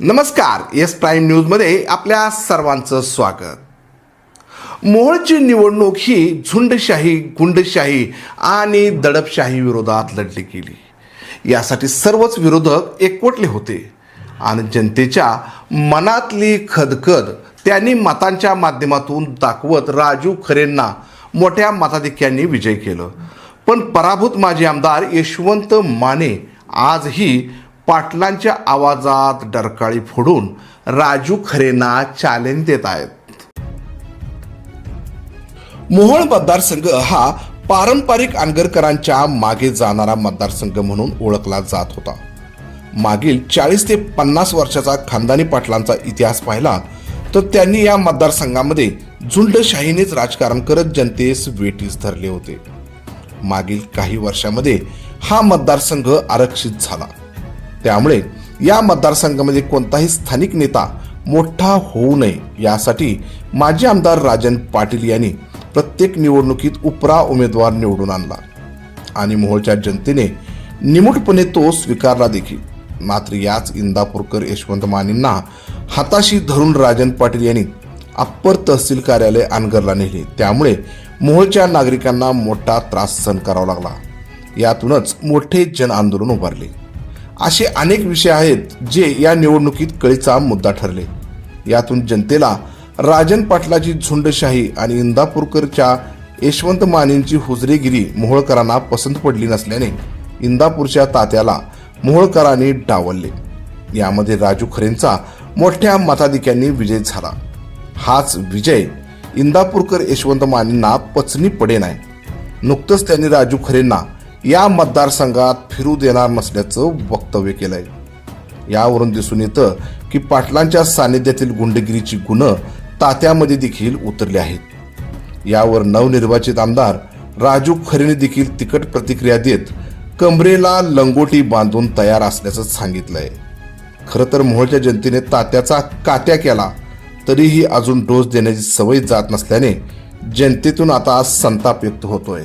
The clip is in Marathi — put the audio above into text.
नमस्कार एस प्राईम न्यूजमध्ये आपल्या सर्वांचं स्वागत. मोहोळची निवडणूक ही झुंडशाही गुंडशाही आणि दडपशाही विरोधात लढली गेली. यासाठी सर्वच विरोधक एकवटले होते आणि जनतेच्या मनातली खदखद त्यांनी मतांच्या माध्यमातून दाखवत राजू खरेंना मोठ्या मताधिक्यांनी विजय केलं. पण पराभूत माजी आमदार यशवंत माने आजही पाटलांच्या आवाजात डरकाळी फोडून राजू खरेंना चॅलेंज देत आहेत. मोहोळ मतदारसंघ हा पारंपरिक आंगरकरांच्या मागे जाणारा मतदारसंघ म्हणून ओळखला जात होता. मागील चाळीस ते पन्नास वर्षाचा खानदानी पाटलांचा इतिहास पाहिला तर त्यांनी या मतदारसंघामध्ये झुंडशाहीनेच राजकारण करत जनतेस वेटीस धरले होते. मागील काही वर्षामध्ये हा मतदारसंघ आरक्षित झाला. त्यामुळे या मतदारसंघामध्ये कोणताही स्थानिक नेता मोठा होऊ नये यासाठी माजी आमदार राजन पाटील यांनी प्रत्येक निवडणुकीत उपरा उमेदवार निवडून आणला. आणि मोहोळच्या जनतेने निमूटपणे तो स्वीकारला देखील. मात्र याच इंदापूरकर यशवंत मानेंना हाताशी धरून राजन पाटील यांनी अप्पर तहसील कार्यालय अनगरला नेले. त्यामुळे मोहोळच्या नागरिकांना मोठा त्रास सहन करावा लागला. यातूनच मोठे जन आंदोलन उभारले. असे अनेक विषय आहेत जे या निवडणुकीत कळीचा मुद्दा ठरले. यातून जनतेला राजन पाटलाची झुंडशाही आणि इंदापूरकरच्या यशवंत मानेंची हुजरेगिरी मोहोळकरांना पसंत पडली नसल्याने इंदापूरच्या तात्याला मोहोळकरांनी डावलले. यामध्ये राजू खरेंचा मोठ्या मताधिक्यांनी विजय झाला. हाच विजय इंदापूरकर यशवंत मानेंना पचनी पडे नाही नुकतंच त्यांनी राजू खरेंना या मतदारसंघात फिरू देणार नसल्याचं वक्तव्य केलंय. यावरून दिसून येतं की पाटलांच्या सानिध्यातील गुंडगिरीची गुण तात्यामध्ये देखील उतरली आहेत. यावर नवनिर्वाचित आमदार राजू खरेने देखील तिकट प्रतिक्रिया देत कमरेला लंगोटी बांधून तयार असल्याचं सांगितलंय. खरं तर मोहोळच्या जनतेने तात्याचा कात्या केला तरीही अजून डोस देण्याची सवय जात नसल्याने जनतेतून आता संताप व्यक्त होतोय.